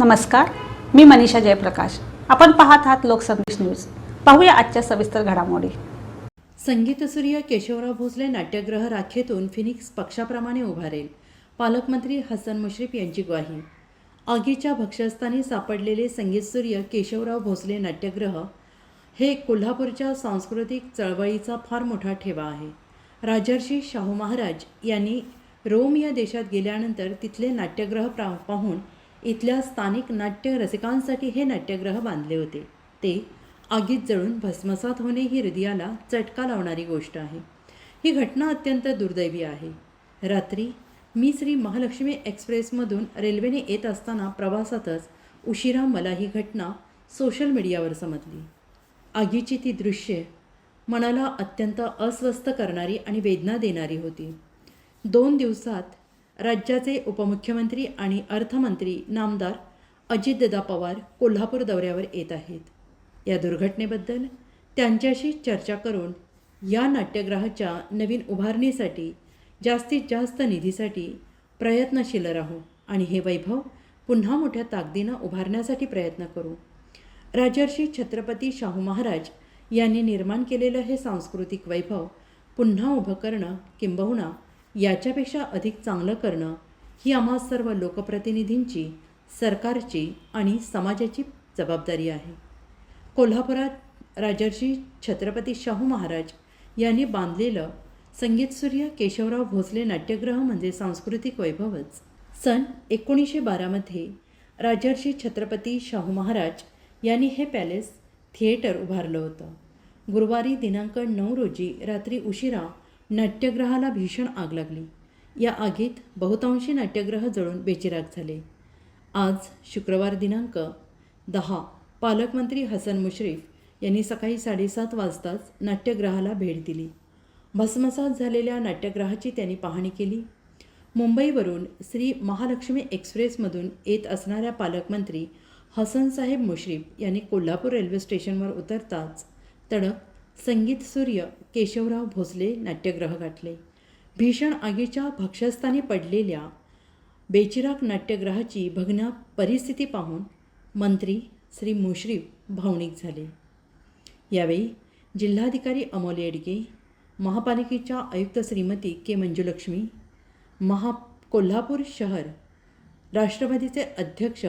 नमस्कार मी मनीषा जयप्रकाश. आपण पाहत आहात लोकसंदेश न्यूज. पाहूया आजच्या सविस्तर घडामोडी. संगीतसूर्य केशवराव भोसले नाट्यगृह राखेतून फिनिक्स पक्षाप्रमाणे उभारेल पालकमंत्री हसन मुश्रीफ यांची ग्वाही. आगीच्या भक्षस्थानी सापडलेले संगीतसूर्य केशवराव भोसले नाट्यगृह हे कोल्हापूरच्या सांस्कृतिक चळवळीचा फार मोठा ठेवा आहे. राजर्षी शाहू महाराज यांनी रोम या देशात गेल्यानंतर तिथले नाट्यगृह प्रा पाहून इथल्या स्थानिक नाट्य रसिकांसाठी हे नाट्यग्रह बांधले होते. ते आगीत जळून भस्मसात होणे ही हृदयाला चटका लावणारी गोष्ट आहे. ही घटना अत्यंत दुर्दैवी आहे. रात्री मी श्री महालक्ष्मी एक्सप्रेसमधून रेल्वेने येत असताना प्रवासातच उशिरा मला ही घटना सोशल मीडियावर समजली. आगीची ती दृश्ये मनाला अत्यंत अस्वस्थ करणारी आणि वेदना देणारी होती. दोन दिवसात राज्याचे उपमुख्यमंत्री आणि अर्थमंत्री नामदार अजितदादा पवार कोल्हापूर दौऱ्यावर येत आहेत. या दुर्घटनेबद्दल त्यांच्याशी चर्चा करून या नाट्यग्रहाच्या नवीन उभारणीसाठी जास्तीत जास्त निधीसाठी प्रयत्नशील राहू आणि हे वैभव पुन्हा मोठ्या ताकदीनं उभारण्यासाठी प्रयत्न करू. राजर्षी छत्रपती शाहू महाराज यांनी निर्माण केलेलं हे सांस्कृतिक वैभव पुन्हा उभं करणं किंबहुना याच्यापेक्षा अधिक चांगलं करणं ही आम्हा सर्व लोकप्रतिनिधींची सरकारची आणि समाजाची जबाबदारी आहे. कोल्हापुरात राजर्षी छत्रपती शाहू महाराज यांनी बांधलेलं संगीतसूर्य केशवराव भोसले नाट्यगृह म्हणजे सांस्कृतिक वैभवच. सन एकोणीसशे बारामध्ये राजर्षी छत्रपती शाहू महाराज यांनी हे पॅलेस थिएटर उभारलं होतं. गुरुवारी दिनांक नऊ रोजी रात्री उशिरा नाट्यगृहाला भीषण आग लागली. या आगीत बहुतांशी नाट्यगृह जळून बेचिराग झाले. आज शुक्रवार दिनांक दहा पालकमंत्री हसन मुश्रीफ यांनी सकाळी साडेसात वाजताच नाट्यगृहाला भेट दिली. भस्मसात झालेल्या नाट्यगृहाची त्यांनी पाहणी केली. मुंबईवरून श्री महालक्ष्मी एक्सप्रेसमधून येत असणाऱ्या पालकमंत्री हसनसाहेब मुश्रीफ यांनी कोल्हापूर रेल्वे स्टेशनवर उतरताच तडक संगीत सूर्य केशवराव भोसले नाट्यग्रह गाठले. भीषण आगीच्या भक्षस्थानी पडलेल्या बेचिराग नाट्यग्रहाची भग्न परिस्थिती पाहून मंत्री श्री मुश्रीफ भावनिक झाले. यावेळी जिल्हाधिकारी अमोल येडगे महापालिकेच्या आयुक्त श्रीमती के मंजुलक्ष्मी महा कोल्हापूर शहर राष्ट्रवादीचे अध्यक्ष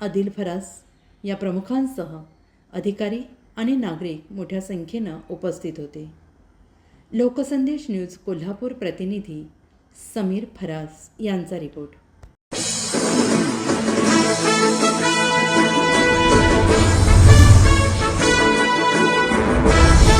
आदिल फरास या प्रमुखांसह अधिकारी आणि नागरिक मोठ्या संख्येनं उपस्थित होते. लोकसंदेश न्यूज कोल्हापूर प्रतिनिधी समीर फरास यांचा रिपोर्ट.